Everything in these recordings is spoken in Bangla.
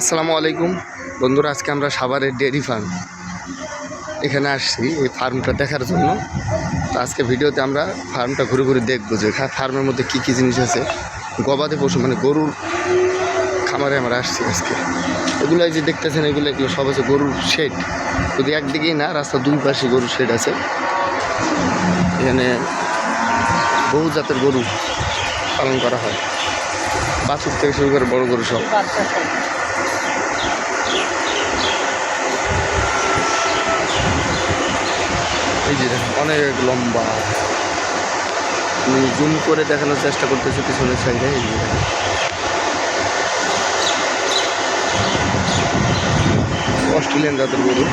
আসসালামু আলাইকুম। বন্ধুরা, আজকে আমরা সাভারের ডেয়ারি ফার্ম এখানে আসছি, এই ফার্মটা দেখার জন্য। তো আজকে ভিডিওতে আমরা ফার্মটা ঘুরে ঘুরে দেখব যে ফার্মের মধ্যে কী কী জিনিস আছে। গবাদি পশু মানে গরুর খামারে আমরা আসছি আজকে। এগুলো যে দেখতেছেন, এগুলো এগুলো সব আছে গরুর শেড। যদি একদিকেই না, রাস্তার দুই পাশে গরুর শেড আছে। এখানে বহু জাতের গরু পালন করা হয়। বাছুর থেকে শুরু করে বড় গরু সব। এই যে অনেক লম্বা আমি জুম করে দেখানোর চেষ্টা করতেছি পিছনের সাইডে এই যে। অস্ট্রেলিয়ান জাতের গরু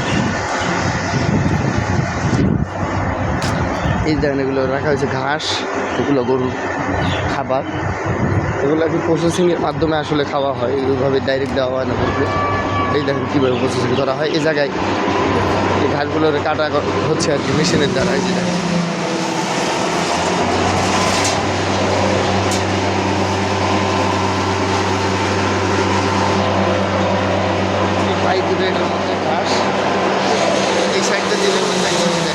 এই দেখেন এগুলো রাখা হয়েছে ঘাস, এগুলো গরুর খাবার। এগুলো কি প্রসেসিংয়ের মাধ্যমে আসলে খাওয়া হয়, এইভাবে ডাইরেক্ট দেওয়া হয় না গরুকে এই দেখেন কীভাবে প্রসেসিং করা হয়। এই জায়গায় এই ঘাসগুলোর কাটা হচ্ছে আর কি মেশিনের দ্বারা, এই জায়গায়। এই পাইপ রেলের মধ্যে ঘাস এই সাইডটা দিলে ওই সাইডটা দিলে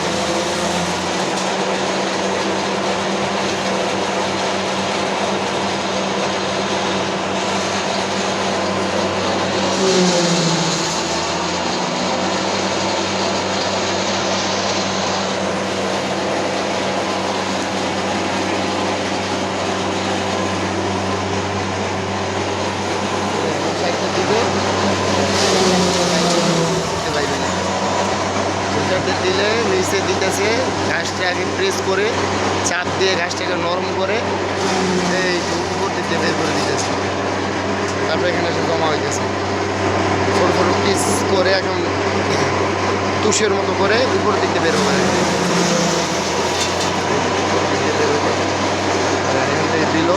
সাইডটা দিবে দিতে পারবে না ওটাতে দিলে নিচে দিতেছে ঘাসটা আগে প্রেস করে, চাপ দিয়ে ঘাসটাকে নরম করে, এই উপর দিতে বের করে দিতেছে। তারপরে এখানে এসে জমা হইতেছে। ছোটো ছোটো পিস করে এখন তুষের মতো করে উপর দিতে বের করে এখান দিল।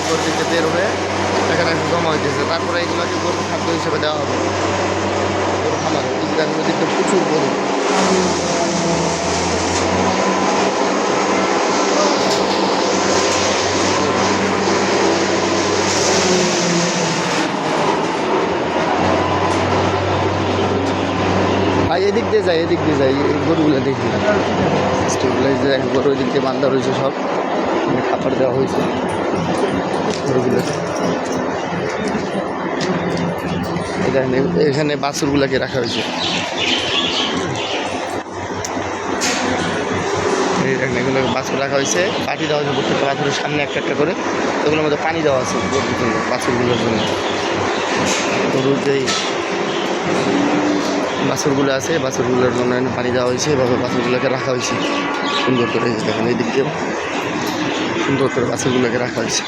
উপর দিকে বেরোবে এখানে একটু জমা হইতেছে। তারপরে এগুলোকে গরু খাদ্য হিসেবে দেওয়া হবে। ইসরায়েল নদীতে প্রচুর গরু। এদিক দিয়ে যাই, এদিক দিয়ে যাই, এই গরুগুলো দেখি। স্টেবিলাইজ গরু এদিক দিয়ে বান্ধা রয়েছে সব। খাবার দেওয়া হয়েছে। গরুগুলো। এখানে এখানে বাছুরগুলোকে রাখা হয়েছে এই দেখেন এগুলো বাছুর রাখা হয়েছে। পাটি দেওয়া হয়েছে প্রত্যেকটা বাছুরের সামনে একটা একটা করে। এগুলোর মধ্যে পানি দেওয়া আছে বাছুরগুলোর জন্য। গরুর যেই বাছুরগুলো আছে, বাছুরগুলোর জন্য পানি দেওয়া হয়েছে। এভাবে বাছুরগুলোকে রাখা হয়েছে। সুন্দর করে দেখেন, এই দিক দিয়েও সুন্দর করে বাছুরগুলোকে রাখা হয়েছে।